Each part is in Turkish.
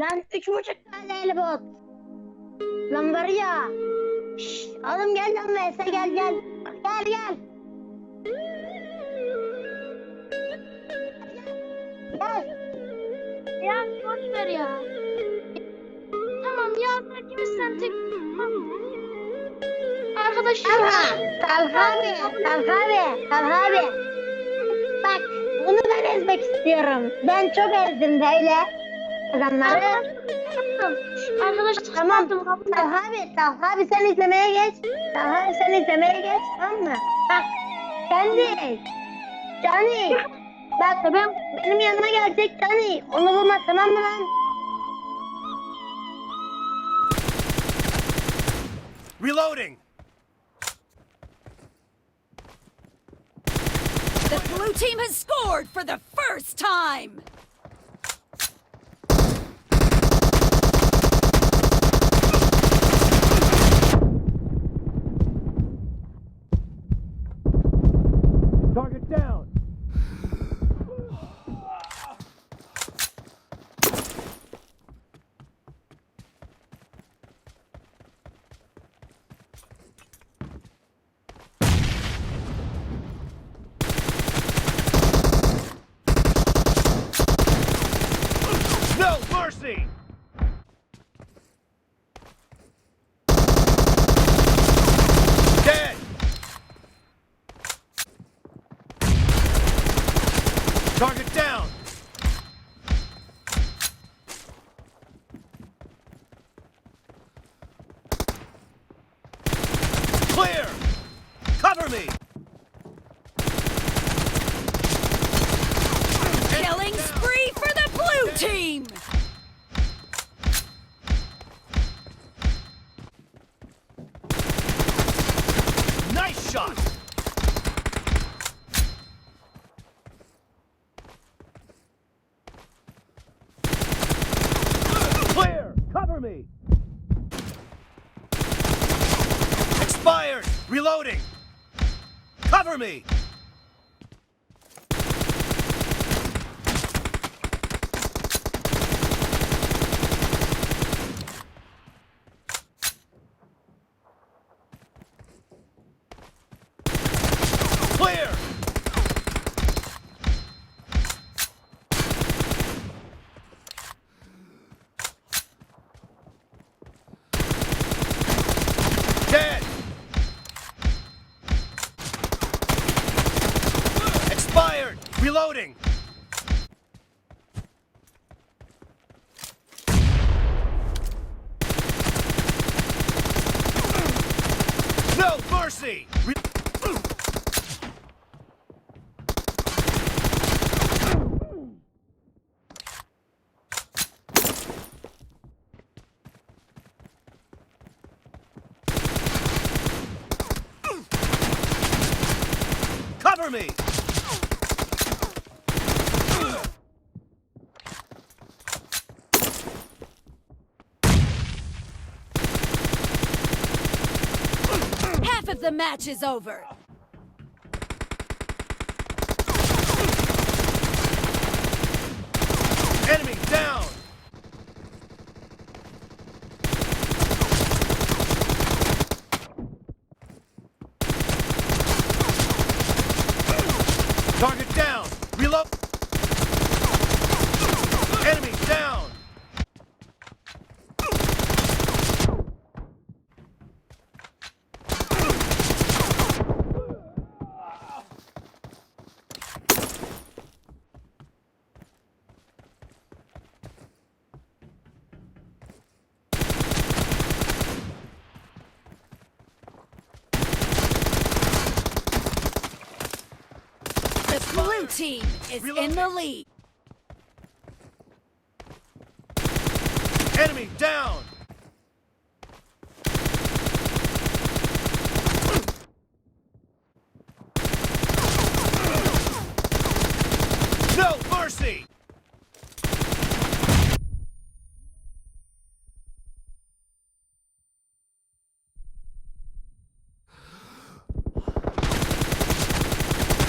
Lan üç buçuk taneli bot. Lan var ya. Şşş, oğlum gel lan Veysel gel gel. Gel gel. Gel. Ya boş ver ya. Tamam yarın ikimiz sen tek... Arkadaşlar. Talha abi. Talha abi. Talha abi. Bak bunu ben ezmek istiyorum. Ben çok ezdim böyle adamları. Arkadaşlar Tamam. Talha abi, Talha abi sen izlemeye geç. Talha abi sen izlemeye geç tamam mı? Bak sen değil. Cani. Bak ben, benim yanıma gelecek Cani. Onu bulma tamam mı lan? Reloading! The blue team has scored for the first time! Me! Expired! Reloading! Cover me! Clear! Dead! Expired! Reloading! Mercy! Re- Cover me! The match is over. Enemy down! Target down! Reload! Enemy down! The blue team is in the lead. Enemy down! No mercy!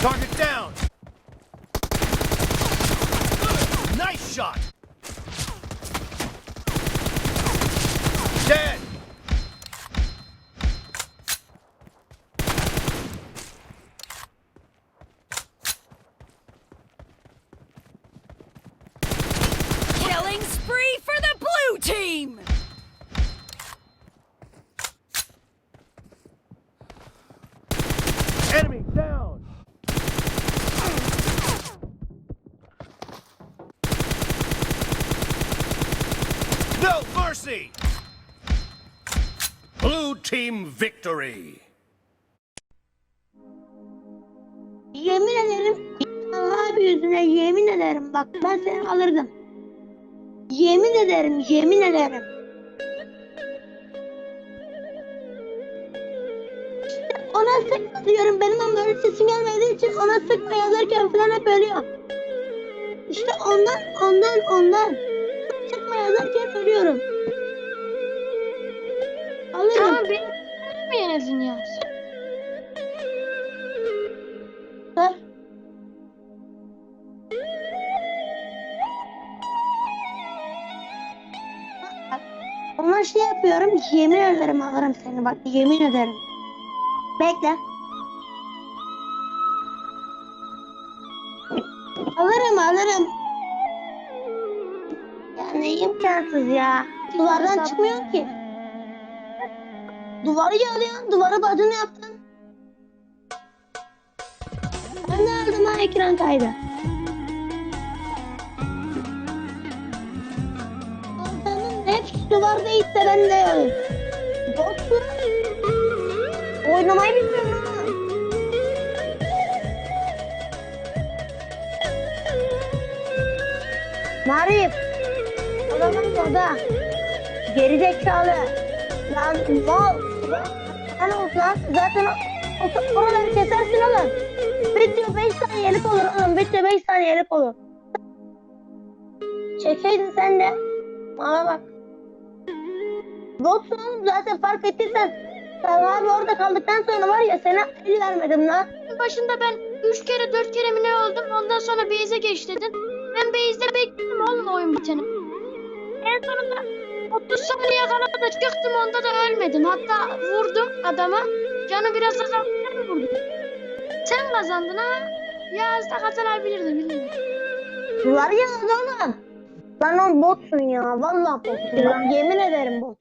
Target down! Mercy! Blue team victory! Yemin ederim Allah yüzüne yemin ederim bak ben seni alırdım. Yemin ederim yemin ederim. İşte ona sıkma diyorum benim ama böyle sesim gelmediği için ona sıkma yazarken falan hep ölüyorum. İşte ondan ondan ondan sıkma yazarken ölüyorum. Ya? Dur. Ama şey yapıyorum, yemin ederim alırım seni bak, yemin ederim. Bekle. Alırım, alırım. Yani imkansız ya. Duvardan çıkmıyor ki. Duvarı yalıyorsun, duvarı bacını yaptın. Ben de aldım ha ekran kaydı. Ortanın hepsi duvarda ise ben de yok. Botsun. Oynamayı bilmiyorum. Marif. Adamın orada. Gerizekalı. Lan mal. Lan olsun lan. Zaten o, oraları kesersin oğlum. Video 5 saniyelik olur oğlum. Video 5 saniyelik olur. Çekeydin sen de. Bana bak. Botsun oğlum zaten fark ettiysen. Sen abi orada kaldıktan sonra var ya sana el vermedim lan. Başında ben 3 kere 4 kere mi ne oldum ondan sonra base'e geç dedin. Ben base'de bekledim oğlum oyun biteni. En sonunda 30 saniye kala da çıktım onda da ölmedim. Hatta vurdum adama. Canı biraz azaldı sen vurdun. Sen kazandın ha. Yağız da kazanabilirdi bilmiyorum. Var ya oğlum. Lan o botsun ya. Vallahi botsun. Yemin ederim bot.